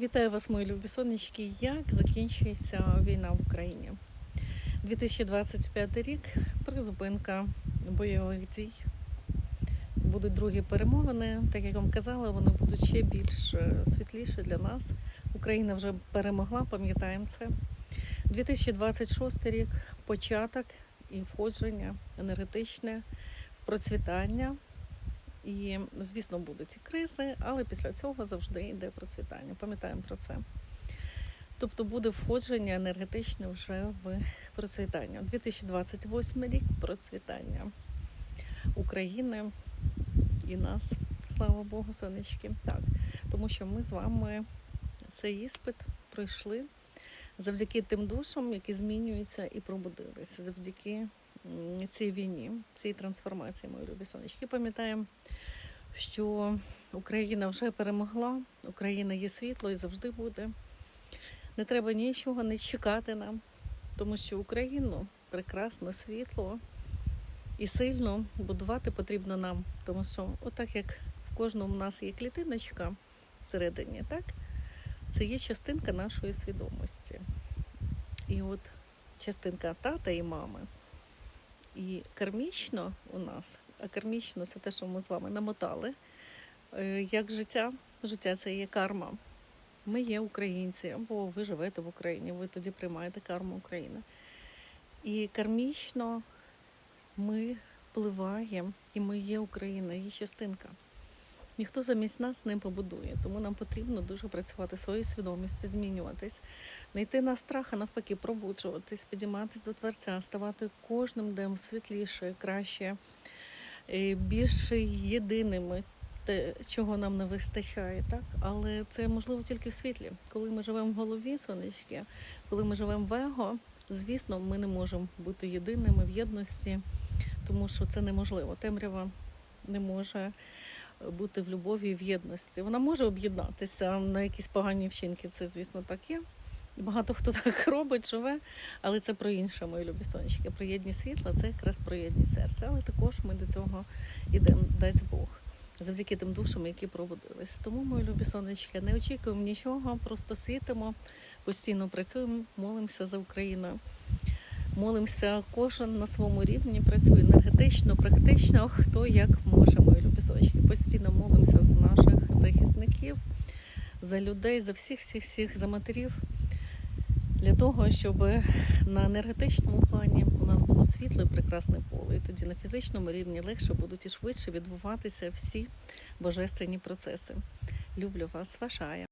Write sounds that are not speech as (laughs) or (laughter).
Вітаю вас, мої любі сонечки. Як закінчується війна в Україні? 2025 рік призупинка бойових дій. Будуть другі перемовини. Так як вам казала, вони будуть ще більш е, світліші для нас. Україна вже перемогла, пам'ятаємо це. 2026 рік початок і входження енергетичне в процвітання. І, звісно, будуть і кризи, але після цього завжди йде процвітання. Пам'ятаємо про це. Тобто буде входження енергетичне вже в процвітання. 2028 рік процвітання України і нас. Слава Богу, сонечки. Так, тому що ми з вами цей іспит пройшли завдяки тим душам, які змінюються і пробудилися, завдяки цій війні, цій трансформації, мої любі сонечки. Пам'ятаємо, що Україна вже перемогла, Україна є світло і завжди буде. Не треба нічого не чекати нам, тому що Україну прекрасно, світло і сильно будувати потрібно нам. Тому що, отак як в кожному в нас є клітиночка всередині, так? Це є частинка нашої свідомості. І от частинка тата і мами. І кармічно у нас, а кармічно це те, що ми з вами намотали. е, Як життя, життя це є карма. Ми є українці, або ви живете в Україні, ви тоді приймаєте карму України. І кармічно ми впливаємо, і ми є Україна, її частинка. Ніхто замість нас не побудує, тому нам потрібно дуже працювати своєю свідомістю, змінюватись, не йти на страх, а навпаки, пробуджуватись, підійматись до Творця, ставати кожним днем світліше, краще, більш єдиними, те, чого нам не вистачає, так? Але це можливо тільки в світлі. Коли ми живемо в голові, сонечки, коли ми живемо в его, звісно, ми не можемо бути єдиними в єдності, тому що це неможливо. Темрява не може бути в любові і в єдності. Вона може об'єднатися на якісь погані вчинки, це, звісно, так є. І Багато хто так (laughs) робить, живе, але це про інше, мої любі сонечки. Про єдність світла це якраз про єдність серця. Але також ми до цього йдемо, дасть Бог, завдяки тим душам, які пробудились. Тому, мої любі сонечки, не очікуємо нічого, просто світимо, постійно працюємо, молимося за Україну. Молимося кожен на своєму рівні, працює енергетично, практично, хто як може, мої любі сочки, Постійно молимося за наших захисників, за людей, за всіх, всіх, всіх, за матерів, для того, щоб на енергетичному плані у нас було світле, прекрасне поле. І тоді на фізичному рівні легше будуть і швидше відбуватися всі божественні процеси. Люблю вас, ваша. Ая.